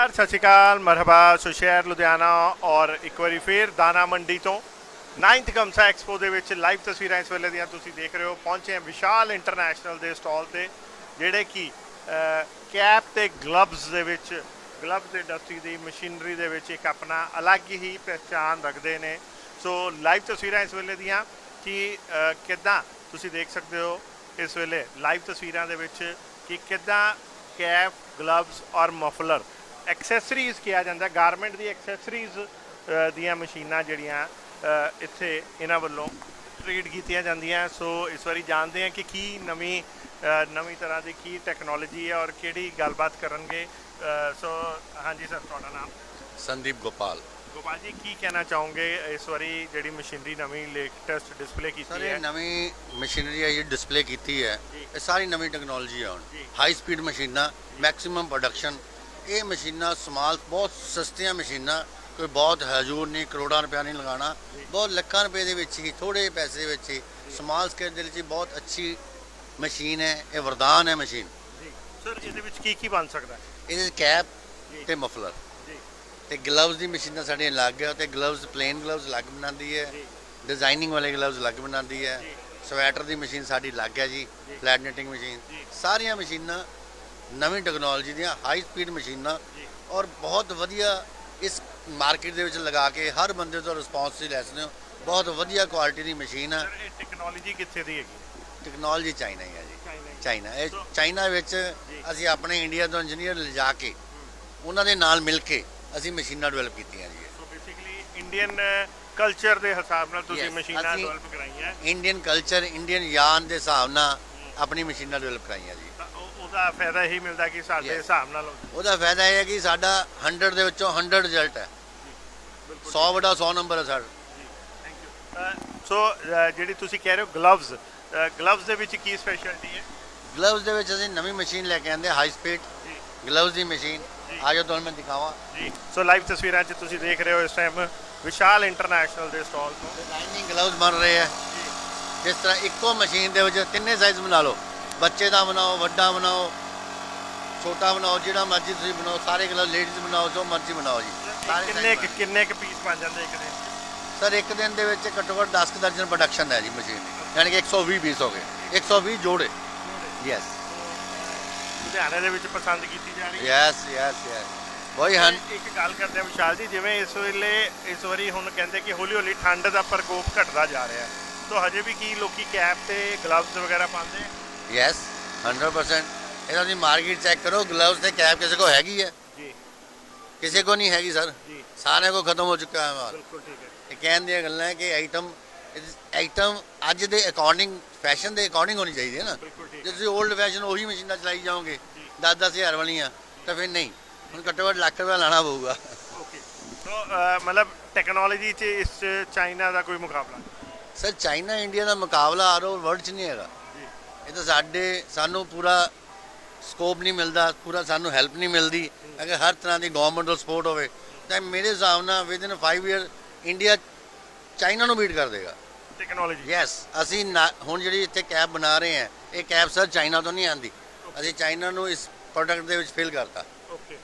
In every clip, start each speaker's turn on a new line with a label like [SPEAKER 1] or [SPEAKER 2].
[SPEAKER 1] ਨਮਸਕਾਰ ਸਤਿ ਸ਼੍ਰੀ ਅਕਾਲ ਮਰਹਬਾ ਸੋ ਲੁਧਿਆਣਾ ਔਰ ਇੱਕ ਵਾਰੀ ਫੇਰ ਦਾਣਾ ਮੰਡੀ ਤੋਂ 9th ਗਮਸਾ ਐਕਸਪੋ ਦੇ ਵਿੱਚ ਲਾਈਵ ਤਸਵੀਰਾਂ ਇਸ ਵੇਲੇ ਦੀਆਂ ਤੁਸੀਂ ਦੇਖ ਰਹੇ ਹੋ। ਪਹੁੰਚੇ ਹਾਂ ਵਿਸ਼ਾਲ ਇੰਟਰਨੈਸ਼ਨਲ ਦੇ ਸਟਾਲ ਤੇ ਜਿਹੜੇ ਕਿ ਕੈਪ ਤੇ ਗਲਵਜ਼ ਦੇ ਵਿੱਚ ਗਲਵਜ਼ ਇੰਡਸਟਰੀ ਦੀ ਮਸ਼ੀਨਰੀ ਦੇ ਵਿੱਚ ਇੱਕ ਆਪਣਾ ਅਲੱਗ ਹੀ ਪਹਿਚਾਨ ਰੱਖਦੇ ਨੇ। ਸੋ ਲਾਈਵ ਤਸਵੀਰਾਂ ਇਸ ਵੇਲੇ ਦੀਆਂ ਕਿ ਅ, ਕਿੱਦਾਂ ਤੁਸੀਂ ਦੇਖ ਸਕਦੇ ਹੋ ਇਸ ਵੇਲੇ ਲਾਈਵ ਤਸਵੀਰਾਂ ਦੇ ਵਿੱਚ ਕਿ ਕਿੱਦਾਂ ਕੈਪ ਗਲਵਸ ਔਰ ਮਫਲਰ ਐਕਸੈਸਰੀਜ਼ ਕਿਹਾ ਜਾਂਦਾ ਗਾਰਮੈਂਟ ਦੀ ਐਕਸੈਸਰੀਜ਼ ਦੀਆਂ ਮਸ਼ੀਨਾਂ ਜਿਹੜੀਆਂ ਇੱਥੇ ਇਹਨਾਂ ਵੱਲੋਂ ਟ੍ਰੇਡ ਕੀਤੀਆਂ ਜਾਂਦੀਆਂ। ਸੋ ਇਸ ਵਾਰੀ ਜਾਣਦੇ ਹਾਂ ਕਿ ਕੀ ਨਵੀਂ ਨਵੀਂ ਤਰ੍ਹਾਂ ਦੀ ਕੀ ਟੈਕਨੋਲੋਜੀ ਹੈ ਔਰ ਕਿਹੜੀ ਗੱਲਬਾਤ ਕਰਨਗੇ। ਸੋ ਹਾਂਜੀ ਸਰ ਤੁਹਾਡਾ ਨਾਮ?
[SPEAKER 2] ਸੰਦੀਪ ਗੋਪਾਲ।
[SPEAKER 1] ਗੋਪਾਲ ਜੀ ਕੀ ਕਹਿਣਾ ਚਾਹੋਗੇ? ਇਸ ਵਾਰੀ ਜਿਹੜੀ ਮਸ਼ੀਨਰੀ ਨਵੀਂ ਲੇਟੈਸਟ ਡਿਸਪਲੇ
[SPEAKER 2] ਸਰ
[SPEAKER 1] ਕੀਤੀ
[SPEAKER 2] ਇਹ
[SPEAKER 1] ਹੈ।
[SPEAKER 2] ਨਵੀਂ ਮਸ਼ੀਨਰੀ ਹੈ ਇਹ ਡਿਸਪਲੇ ਕੀਤੀ ਹੈ। ਇਹ ਸਾਰੀ ਨਵੀਂ ਟੈਕਨੋਲੋਜੀ ਹੈ ਹੁਣ। ਹਾਈ ਸਪੀਡ ਮਸ਼ੀਨਾਂ ਮੈਕਸਿਮਮ ਪ੍ਰੋਡਕਸ਼ਨ ਇਹ ਮਸ਼ੀਨਾਂ ਸਮਾਲ ਬਹੁਤ ਸਸਤੀਆਂ ਮਸ਼ੀਨਾਂ ਕੋਈ ਬਹੁਤ ਹਜੂਰ ਨਹੀਂ ਕਰੋੜਾਂ ਰੁਪਇਆ ਨਹੀਂ ਲਗਾਉਣਾ। ਬਹੁਤ ਲੱਖਾਂ ਰੁਪਏ ਦੇ ਵਿੱਚ ਹੀ ਥੋੜੇ ਪੈਸੇ ਵਿੱਚ ਹੀ ਸਮਾਲ ਸਕੇਲ ਦੇ ਵਿੱਚ ਹੀ ਬਹੁਤ ਅੱਛੀ ਮਸ਼ੀਨ ਹੈ ਇਹ ਵਰਦਾਨ ਹੈ ਮਸ਼ੀਨ।
[SPEAKER 1] ਜੀ। ਸਰ ਇਹਦੇ ਵਿੱਚ ਕੀ ਕੀ ਬਣ ਸਕਦਾ ਹੈ?
[SPEAKER 2] ਇਹਦੇ ਕੈਪ। ਤੇ ਮਫਲਰ।
[SPEAKER 1] ਜੀ।
[SPEAKER 2] ਤੇ ਗਲਵਜ਼ ਦੀ ਮਸ਼ੀਨਾਂ ਸਾਡੀਆਂ ਲੱਗ ਗਿਆ ਤੇ ਗਲਵਜ਼ ਪਲੇਨ ਗਲਵਜ਼ ਅਲੱਗ ਬਣਾਉਂਦੀ ਹੈ। ਡਿਜ਼ਾਈਨਿੰਗ ਵਾਲੇ ਗਲਵਜ਼ ਅਲੱਗ ਬਣਾਉਂਦੀ ਹੈ। ਸਵੈਟਰ ਦੀ ਮਸ਼ੀਨ ਸਾਡੀ ਲੱਗ ਹੈ ਜੀ। Flat knitting machine. ਸਾਰੀਆਂ ਮਸ਼ੀਨਾਂ ਨਵੀਂ ਟੈਕਨੋਲੋਜੀ ਦੀਆਂ ਹਾਈ ਸਪੀਡ ਮਸ਼ੀਨਾਂ। ਔਰ ਬਹੁਤ ਵਧੀਆ ਇਸ ਮਾਰਕੀਟ ਦੇ ਵਿੱਚ ਲਗਾ ਕੇ ਹਰ ਬੰਦੇ ਤੋਂ ਰਿਸਪੌਂਸ ਤੁਸੀਂ ਲੈ ਸਕਦੇ ਹੋ। ਬਹੁਤ ਵਧੀਆ ਕੁਆਲਿਟੀ ਦੀ ਮਸ਼ੀਨ
[SPEAKER 1] ਇਹ ਟੈਕਨੋਲੋਜੀ ਕਿੱਥੇ ਦੀ ਹੈਗੀ?
[SPEAKER 2] ਟੈਕਨੋਲੋਜੀ ਚਾਈਨਾ ਹੀ ਹੈ ਜੀ।
[SPEAKER 1] ਚਾਈਨਾ
[SPEAKER 2] ਇਹ ਚਾਈਨਾ ਵਿੱਚ। ਅਸੀਂ ਆਪਣੇ ਇੰਡੀਆ ਤੋਂ ਇੰਜੀਨੀਅਰ ਲਿਜਾ ਕੇ ਉਹਨਾਂ ਦੇ ਨਾਲ ਮਿਲ ਕੇ ਅਸੀਂ ਮਸ਼ੀਨਾਂ ਡਿਵੈਲਪ ਕੀਤੀਆਂ ਜੀ।
[SPEAKER 1] ਸੋ ਬੇਸਿਕਲੀ ਇੰਡੀਅਨ ਕਲਚਰ ਦੇ ਹਿਸਾਬ ਨਾਲ ਤੁਸੀਂ
[SPEAKER 2] Yes,
[SPEAKER 1] ਮਸ਼ੀਨਾਂ
[SPEAKER 2] ਅਸੀਂ-
[SPEAKER 1] ਡਿਵੈਲਪ ਕਰਾਈਆਂ।
[SPEAKER 2] ਇੰਡੀਅਨ ਕਲਚਰ ਇੰਡੀਅਨ ਯਾਨ ਦੇ ਹਿਸਾਬ ਨਾਲ ਆਪਣੀ ਮਸ਼ੀਨਾਂ ਡਿਵੈਲਪ ਕਰਾਈਆਂ ਜੀ।
[SPEAKER 1] ਤਾਂ ਉਹਦਾ ਫਾਇਦਾ ਇਹੀ ਮਿਲਦਾ ਕਿ ਸਾਡੇ. ਹਿਸਾਬ ਨਾਲ
[SPEAKER 2] ਉਹਦਾ ਫਾਇਦਾ ਇਹ ਹੈ ਕਿ ਸਾਡਾ 100 ਦੇ ਵਿੱਚੋਂ 100 ਰਿਜ਼ਲਟ ਹੈ।
[SPEAKER 1] ਬਿਲਕੁਲ।
[SPEAKER 2] 100 ਬਟਾ 100 ਨੰਬਰ ਹੈ ਸਾਡਾ।
[SPEAKER 1] ਥੈਂਕ ਯੂ ਸੋ ਜਿਹੜੀ ਤੁਸੀਂ ਕਹਿ ਰਹੇ ਹੋ ਗਲਵਜ਼ ਗਲਵਜ਼ ਦੇ ਵਿੱਚ ਕੀ ਸਪੈਸ਼ਲਟੀ ਹੈ?
[SPEAKER 2] ਗਲਵਜ਼ ਦੇ ਵਿੱਚ ਅਸੀਂ ਨਵੀਂ ਮਸ਼ੀਨ ਲੈ ਕੇ ਆਂਦੇ ਹਾਈ ਸਪੀਡ ਗਲਵਜ਼ ਦੀ ਮਸ਼ੀਨ। ਆਜੋ ਤੁਹਾਨੂੰ ਮੈਂ ਦਿਖਾਵਾਂ।
[SPEAKER 1] ਜੀ ਸੋ ਲਾਈਵ ਤਸਵੀਰਾਂ 'ਚ ਤੁਸੀਂ ਦੇਖ ਰਹੇ ਹੋ ਇਸ ਟਾਈਮ ਵਿਸ਼ਾਲ ਇੰਟਰਨੈਸ਼ਨਲ ਦੇ ਸਟਾਲ ਤੋਂ।
[SPEAKER 2] ਡਿਜ਼ਾਈਨਿੰਗ ਗਲਵਜ਼ ਬਣ ਰਹੇ ਹੈ। ਜਿਸ ਤਰ੍ਹਾਂ ਇੱਕੋ ਮਸ਼ੀਨ ਦੇ ਵਿੱਚ ਤਿੰਨੇ ਸਾਈਜ਼ ਬਣਾ ਲਓ। ਬੱਚੇ ਦਾ ਬਣਾਓ ਵੱਡਾ ਬਣਾਓ ਛੋਟਾ ਬਣਾਓ ਜਿਹੜਾ ਮਰਜ਼ੀ ਤੁਸੀਂ ਬਣਾਓ ਸਾਰੇ ਗਲਵਜ਼ ਲੇਡੀਜ਼ ਬਣਾਓ ਜੋ ਮਰਜ਼ੀ ਬਣਾਓ ਜੀ। ਸਾਰੇ
[SPEAKER 1] ਕਿੰਨੇ ਕੁ- ਕਿੰਨੇ ਕੁ ਪੀਸ ਬਣ ਜਾਂਦੇ ਇੱਕ ਦਿਨ?
[SPEAKER 2] ਸਰ ਇੱਕ ਦਿਨ ਦੇ ਵਿੱਚ ਘੱਟੋ ਘੱਟ 10 ਕੁ ਦਰਜਨ ਪ੍ਰੋਡਕਸ਼ਨ ਹੈ ਜੀ ਮਸ਼ੀਨ ਦੀ। ਯਾਨੀ ਕਿ 120 ਪੀਸ ਹੋ ਗਏ। 120 ਜੋੜੇ। ਯੈਸ
[SPEAKER 1] ਲੁਧਿਆਣੇ ਦੇ ਵਿੱਚ ਪਸੰਦ ਕੀਤੀ ਜਾ ਰਹੀ ਹੈ।
[SPEAKER 2] ਯੈਸ ਯੈਸ ਯੈਸ ਵਹੀ ਹਨ
[SPEAKER 1] ਇੱਕ ਗੱਲ ਕਰਦੇ ਹਾਂ ਵਿਸ਼ਾਲ ਜੀ ਜਿਵੇਂ ਇਸ ਵੇਲੇ ਇਸ ਵਾਰੀ ਹੁਣ ਕਹਿੰਦੇ ਕਿ ਹੌਲੀ ਹੌਲੀ ਠੰਡ ਦਾ ਪ੍ਰਕੋਪ ਘਟਦਾ ਜਾ ਰਿਹਾ ਹੈ। ਤਾਂ ਹਜੇ ਵੀ ਕੀ ਲੋਕੀ ਕੈਪ ਤੇ ਗਲਵਜ਼ ਵਗੈਰਾ ਪਾਉਂਦੇ? ਆ
[SPEAKER 2] ਯੈਸ 100% ਇਹਦਾ ਤੁਸੀਂ ਮਾਰਕੀਟ ਚੈੱਕ ਕਰੋ ਗਲਵਜ਼ ਤੇ ਕੈਪ ਕਿਸੇ ਕੋ ਹੈਗੀ ਹੈ?
[SPEAKER 1] ਜੀ।
[SPEAKER 2] ਕਿਸੇ ਕੋ ਨਹੀਂ ਹੈਗੀ ਸਰ।
[SPEAKER 1] ਜੀ।
[SPEAKER 2] ਸਾਰਿਆਂ ਕੋ ਖਤਮ ਹੋ ਚੁੱਕਾ ਹੈ ਮਾਲ।
[SPEAKER 1] ਬਿਲਕੁਲ ਠੀਕ ਹੈ।
[SPEAKER 2] ਇਹ ਕਹਿਣ ਦੀਆਂ ਗੱਲਾਂ ਹੈ ਕਿ ਆਈਟਮ ਆਈਟਮ ਅੱਜ ਦੇ ਅਕੋਰਡਿੰਗ ਫੈਸ਼ਨ ਦੇ ਅਕੋਰਡਿੰਗ ਹੋਣੀ ਚਾਹੀਦੀ ਹੈ ਨਾ। ਜੇ ਤੁਸੀਂ 올ਡ ਫੈਸ਼ਨ ਉਹੀ ਮਸ਼ੀਨਾਂ ਚਲਾਈ ਜਾਓਗੇ
[SPEAKER 1] ਜੀ।
[SPEAKER 2] 10 ਹਜ਼ਾਰ ਵਾਲੀਆਂ ਤਾਂ ਫਿਰ ਨਹੀਂ। ਹੁਣ ਘੱਟੋ ਘੱਟ ਲੱਖ ਰੁਪਏ ਲਾਣਾ ਪਊਗਾ।
[SPEAKER 1] ਓਕੇ। ਸੋ ਮਤਲਬ ਟੈਕਨੋਲੋਜੀ 'ਚ ਇਸ ਚਾਈਨਾ ਦਾ ਕੋਈ ਮੁਕਾਬਲਾ?
[SPEAKER 2] ਸਰ ਚਾਈਨਾ ਇੰਡੀਆ ਦਾ ਮੁਕਾਬਲਾ ਆਰ ਵਰਲਡ 'ਚ ਨਹੀਂ ਹੈਗਾ। ਇਹ ਤਾਂ ਸਾਡੇ ਸਾਨੂੰ ਪੂਰਾ ਸਕੋਪ ਨਹੀਂ ਮਿਲਦਾ ਪੂਰਾ ਸਾਨੂੰ ਹੈਲਪ ਨਹੀਂ ਮਿਲਦੀ। ਅਗਰ ਹਰ ਤਰ੍ਹਾਂ ਦੀ ਗਵਰਨਮੈਂਟ ਦਾ ਸਪੋਰਟ ਹੋਵੇ ਤਾਂ ਮੇਰੇ ਹਿਸਾਬ ਨਾਲ within 5 year India China ਨੂੰ ਬੀਟ ਕਰ ਦੇਗਾ।
[SPEAKER 1] ਟੈਕਨੋਲੋਜੀ
[SPEAKER 2] ਯੈਸ ਅਸੀਂ ਹੁਣ ਜਿਹੜੀ ਇੱਥੇ ਕੈਬ ਬਣਾ ਰਹੇ ਹਾਂ ਇਹ ਕੈਬ ਸਰ ਚਾਈਨਾ ਤੋਂ ਨਹੀਂ ਆਂਦੀ ਅਸੀਂ ਚਾਈਨਾ ਨੂੰ ਇਸ ਪ੍ਰੋਡਕਟ ਦੇ ਵਿੱਚ ਫਿਲ ਕਰਤਾ।
[SPEAKER 1] ਓਕੇ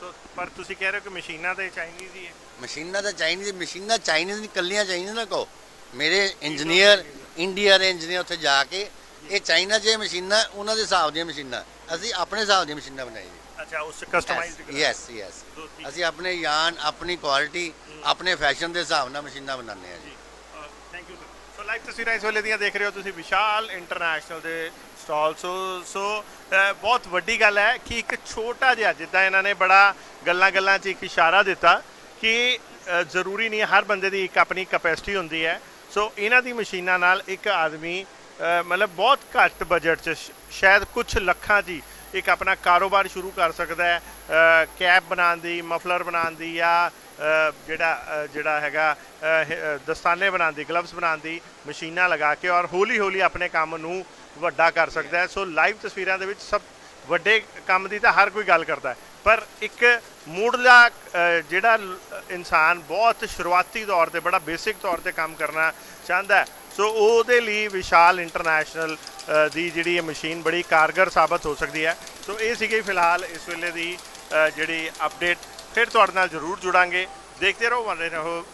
[SPEAKER 1] ਸੋ ਪਰ ਤੁਸੀਂ ਕਹਿ ਰਹੇ ਹੋ ਕਿ ਮਸ਼ੀਨਾਂ ਤੇ ਚਾਈਨੀਜ਼ ਹੀ ਹੈ।
[SPEAKER 2] ਮਸ਼ੀਨਾਂ ਤਾਂ ਚਾਈਨੀਜ਼ ਮਸ਼ੀਨਾਂ ਚਾਈਨੀਜ਼ ਨਹੀਂ ਕੱਲੀਆਂ ਚਾਈਨੀਜ਼ ਨਾ ਕਹੋ। ਮੇਰੇ ਇੰਜੀਨੀਅਰ ਇੰਡੀਆ ਦੇ ਇੰਜੀਨੀਅਰ ਉੱਥੇ ਜਾ ਕੇ ਇਹ ਚਾਈਨਾ ਇਹ ਮਸ਼ੀਨਾਂ ਉਹਨਾਂ ਦੇ ਹਿਸਾਬ ਦੀਆਂ ਮਸ਼ੀਨਾਂ। ਅਸੀਂ ਆਪਣੇ ਹਿਸਾਬ ਦੀਆਂ ਮਸ਼ੀਨਾਂ ਬਣਾਈ ਜੀ
[SPEAKER 1] ਅੱਛਾ ਉਸ ਕਸਟਮਾਈਜ਼ਡ
[SPEAKER 2] ਯੈਸ ਯੈਸ ਅਸੀਂ ਆਪਣੇ ਯਾਨ ਆਪਣੀ ਕੁਆਲਿਟੀ ਆਪਣੇ ਫੈਸ਼ਨ ਦੇ ਹਿਸਾਬ ਨਾਲ ਮਸ਼ੀਨਾਂ ਬਣਾਉਂਦੇ ਆ ਜੀ।
[SPEAKER 1] ਜੀ। Thank you sir so live ਤਸਵੀਰਾਂ ਇਸ ਵੇਲੇ ਦੀਆਂ ਦੇਖ ਰਹੇ ਹੋ ਤੁਸੀਂ ਵਿਸ਼ਾਲ ਇੰਟਰਨੈਸ਼ਨਲ ਦੇ ਸਟਾਲ ਸੋ ਸੋ ਬਹੁਤ ਵੱਡੀ ਗੱਲ ਹੈ ਕਿ ਇੱਕ ਛੋਟਾ ਜਿਹਾ ਜਿੱਦਾਂ ਇਹਨਾਂ ਨੇ ਬੜਾ ਗੱਲਾਂ ਗੱਲਾਂ 'ਚ ਇੱਕ ਇਸ਼ਾਰਾ ਦਿੱਤਾ ਕਿ ਜ਼ਰੂਰੀ ਨਹੀਂ ਹਰ ਬੰਦੇ ਦੀ ਇੱਕ ਆਪਣੀ ਕੈਪੈਸਿਟੀ ਹੁੰਦੀ ਹੈ। ਸੋ ਇਹਨਾਂ ਦੀ ਮਸ਼ੀਨਾਂ ਨਾਲ ਇੱਕ ਆਦਮੀ ਮਤਲਬ ਬਹੁਤ ਘੱਟ ਬਜਟ 'ਚ ਸ਼ਾਇਦ ਕੁਝ ਲੱਖਾਂ 'ਚ ਹੀ ਇੱਕ ਆਪਣਾ ਕਾਰੋਬਾਰ ਸ਼ੁਰੂ ਕਰ ਸਕਦਾ ਹੈ। ਕੈਪ ਬਣਾਉਣ ਦੀ ਮਫਲਰ ਬਣਾਉਣ ਦੀ ਜਾਂ ਜਿਹੜਾ ਜਿਹੜਾ ਹੈਗਾ ਦਸਤਾਨੇ ਬਣਾਉਣ ਦੀ ਗਲਵਸ ਬਣਾਉਣ ਦੀ ਮਸ਼ੀਨਾਂ ਲਗਾ ਕੇ ਔਰ ਹੌਲੀ ਹੌਲੀ ਆਪਣੇ ਕੰਮ ਨੂੰ ਵੱਡਾ ਕਰ ਸਕਦਾ ਹੈ। ਸੋ ਲਾਈਵ ਤਸਵੀਰਾਂ ਦੇ ਵਿੱਚ ਸਭ ਵੱਡੇ ਕੰਮ ਦੀ ਤਾਂ ਹਰ ਕੋਈ ਗੱਲ ਕਰਦਾ ਹੈ। ਪਰ ਇੱਕ ਮੂਡਲਾ ਅ, ਜਿਹੜਾ ਇਨਸਾਨ ਬਹੁਤ ਸ਼ੁਰੂਆਤੀ ਤੌਰ ਤੇ ਬੜਾ ਬੇਸਿਕ ਤੌਰ ਤੇ ਕੰਮ ਕਰਨਾ ਚਾਹੁੰਦਾ ਹੈ। ਸੋ ਉਹਦੇ ਲਈ ਵਿਸ਼ਾਲ ਇੰਟਰਨੈਸ਼ਨਲ ਦੀ ਜਿਹੜੀ ਇਹ ਮਸ਼ੀਨ ਬੜੀ ਕਾਰਗਰ ਸਾਬਤ ਹੋ ਸਕਦੀ ਹੈ। ਸੋ ਇਹ ਸੀਗੀ ਫਿਲਹਾਲ ਇਸ ਵੇਲੇ ਦੀ ਜਿਹੜੀ ਅਪਡੇਟ ਫਿਰ ਤੁਹਾਡੇ ਨਾਲ ਜ਼ਰੂਰ ਜੁੜਾਂਗੇ। ਦੇਖਦੇ ਰਹੋ, ਬਣੇ ਰਹੋ।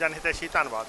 [SPEAKER 1] ਜਨਹਿਤੈਸ਼ੀ ਧੰਨਵਾਦ।